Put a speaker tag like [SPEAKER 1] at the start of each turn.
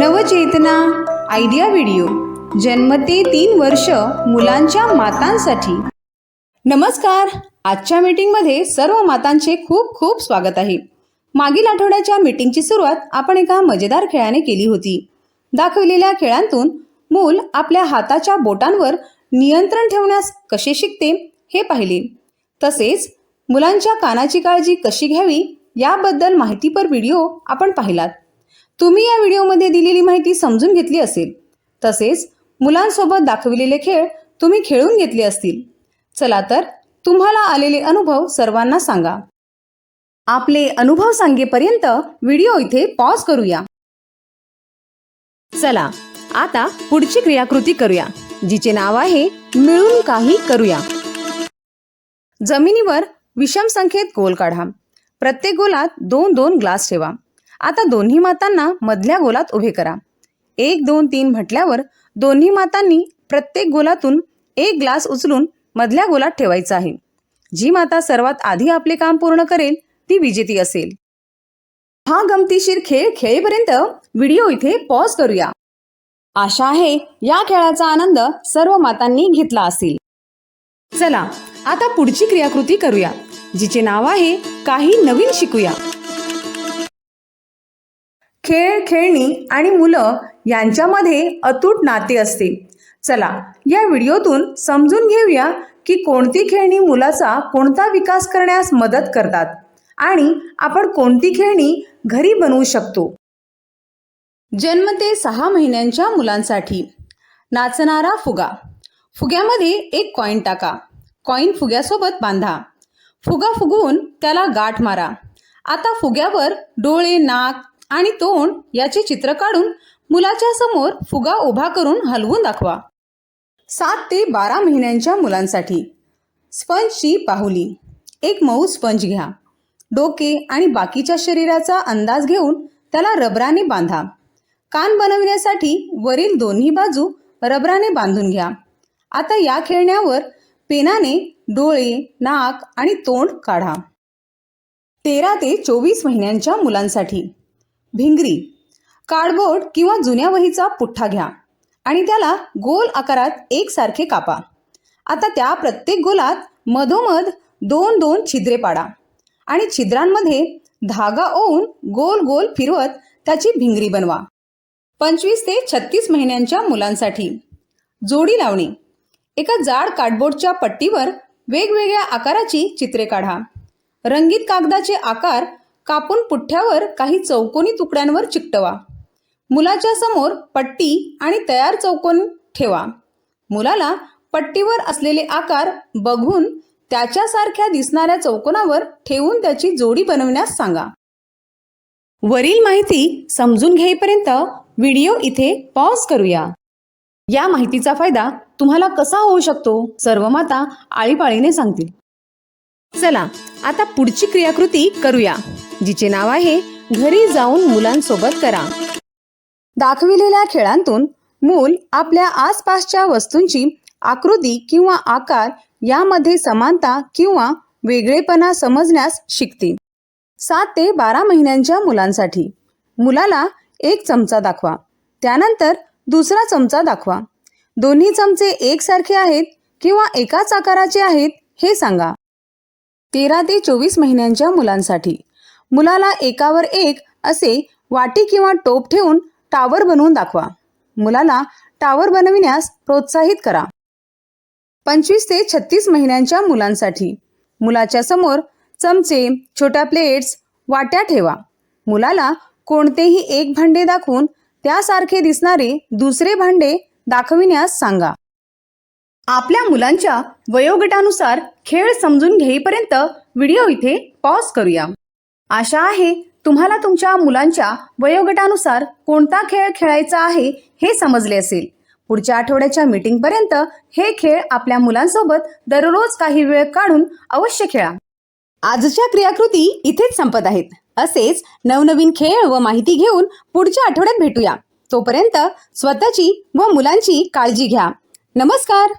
[SPEAKER 1] नवचेतना idea video. जन्म ते तीन वर्ष मुलांच्या मातांसाठी. नमस्कार. आजच्या मीटिंगमध्ये सर्व मातांचे खूप खूप स्वागत आहे. मागील आठवड्याच्या मीटिंगची सुरुवात आपण एका मजेदार खेळाने केली होती. दाखवलेल्या खेळांतून मूल आपल्या हाताच्या बोटांवर नियंत्रण ठेवण्यास कसे शिकते हे पाहिले. तसेच मुलांच्या कानाची काळजी कशी घ्यावी याबद्दल माहितीपर व्हिडिओ आपण पाहिलात. तुम्ही या व्हिडिओमध्ये दिलेली माहिती समजून घेतली असेल तसेच मुलांसोबत दाखविलेले खेळ तुम्ही खेळून घेतले असतील. चला तर तुम्हाला आलेले अनुभव सर्वांना सांगा. आपले अनुभव सांगेपर्यंत व्हिडिओ इथे पॉज करूया. चला आता पुढची क्रियाकृती करूया जिचे नाव आहे मिळून काही करूया. जमिनीवर विषम संख्येत गोल काढा. प्रत्येक गोलात दोन दोन ग्लास ठेवा. आता दोन्ही मातांना मधल्या गोलात उभे करा. एक दोन तीन म्हटल्यावर दोन्ही मातांनी प्रत्येक गोलातून एक ग्लास उचलून मधल्या गोलात ठेवायचा आहे. जी माता सर्वात आधी आपले काम पूर्ण करेल ती विजेती असेल. हा गमतीशीर खेळ खेळेपर्यंत व्हिडिओ इथे पॉज करूया. आशा आहे या खेळाचा आनंद सर्व मातांनी घेतला असेल. चला आता पुढची क्रियाकृती करूया जिचे नाव आहे काही नवीन शिकूया. खेळ खेळणी आणि मुलं यांच्यामध्ये अतूट नाते असते. चला या व्हिडिओतून समजून घेऊया की कोणती खेळणी मुलाचा कोणता विकास करण्यास मदत करतात आणि आपण कोणती खेळणी घरी बनवू शकतो. जन्म ते सहा महिन्यांच्या मुलांसाठी. नाचणारा फुगा. फुग्यामध्ये एक कॉईन टाका. कॉईन फुग्यासोबत बांधा. फुगा फुगवून त्याला गाठ मारा. आता फुग्यावर डोळे नाक आणि तोंड याचे चित्र काढून मुलाच्या समोर फुगा उभा करून हलवून दाखवा. सात ते बारा महिन्यांच्या मुलांसाठी. स्पंजची पाहुली. एक मऊ स्पंज घ्या. डोके आणि बाकीच्या शरीराचा अंदाज घेऊन त्याला रबराने बांधा. कान बनविण्यासाठी वरील दोन्ही बाजू रबराने बांधून घ्या. आता या खेळण्यावर पेनाने डोळे नाक आणि तोंड काढा. तेरा ते चोवीस महिन्यांच्या मुलांसाठी. भिंगरी कार्डबोर्ड किंवा जुन्या वहीचा पुठ्ठा घ्या आणि त्याला गोल आकारात एकसारखे कापा. आता त्या प्रत्येक गोलात मधोमध दोन दोन छिद्रे पाडा आणि छिद्रांमध्ये धागा ओवून गोल गोल फिरवत त्याची भिंगरी बनवा. पंचवीस ते छत्तीस महिन्यांच्या मुलांसाठी. जोडी लावणे. एका जाड कार्डबोर्डच्या पट्टीवर वेगवेगळ्या आकाराची चित्रे काढा. रंगीत कागदाचे आकार कापून पुठ्ठ्यावर काही चौकोनी तुकड्यांवर चिकटवा. मुलाच्या समोर पट्टी आणि तयार चौकोन ठेवा. मुलाला पट्टीवर असलेले आकार बघून त्याच्यासारख्या दिसणाऱ्या चौकोनावर ठेवून त्याची जोडी बनवण्यास सांगा. वरील माहिती समजून घेईपर्यंत व्हिडिओ इथे पॉज करूया. या माहितीचा फायदा तुम्हाला कसा होऊ शकतो सर्व माता आळीपाळीने सांगतील. चला आता पुढची क्रियाकृती करूया. जिचे नाव आहे घरी जाऊन मुलांसोबत करा. दाखविलेल्या खेळांतून मूल आपल्या आसपासच्या वस्तूंची आकृती किंवा आकार यामध्ये समानता किंवा वेगळेपणा समजण्यास शिकते. सात ते बारा महिन्यांच्या मुलांसाठी मुलाला एक चमचा दाखवा. त्यानंतर दुसरा चमचा दाखवा. दोन्ही चमचे एकसारखे आहेत किंवा एकाच आकाराचे आहेत हे सांगा. तेरा ते चोवीस महिन्यांच्या मुलांसाठी मुलाला एकावर एक असे वाटी किंवा टोप ठेवून टावर बनवून दाखवा. मुलाला टावर बनविण्यास प्रोत्साहित करा. पंचवीस ते छत्तीस महिन्यांच्या मुलांसाठी. मुलाच्या समोर चमचे छोट्या प्लेट्स वाट्या ठेवा. मुलाला कोणतेही एक भांडे दाखवून त्यासारखे दिसणारे दुसरे भांडे दाखविण्यास सांगा. आपल्या मुलांच्या वयोगटानुसार खेळ समजून घेईपर्यंत व्हिडिओ इथे पॉज करूया. आशा आहे तुम्हाला तुमच्या मुलांच्या वयोगटानुसार कोणता खेळ खेळायचा आहे हे समजले असेल. पुढच्या आठवड्याच्या मीटिंगपर्यंत हे खेळ आपल्या मुलांसोबत दररोज काही वेळ काढून अवश्य खेळा. आजच्या क्रियाकृती इथेच संपत आहेत. असेच नवनवीन खेळ व माहिती घेऊन पुढच्या आठवड्यात भेटूया. तोपर्यंत स्वतःची व मुलांची काळजी घ्या. नमस्कार!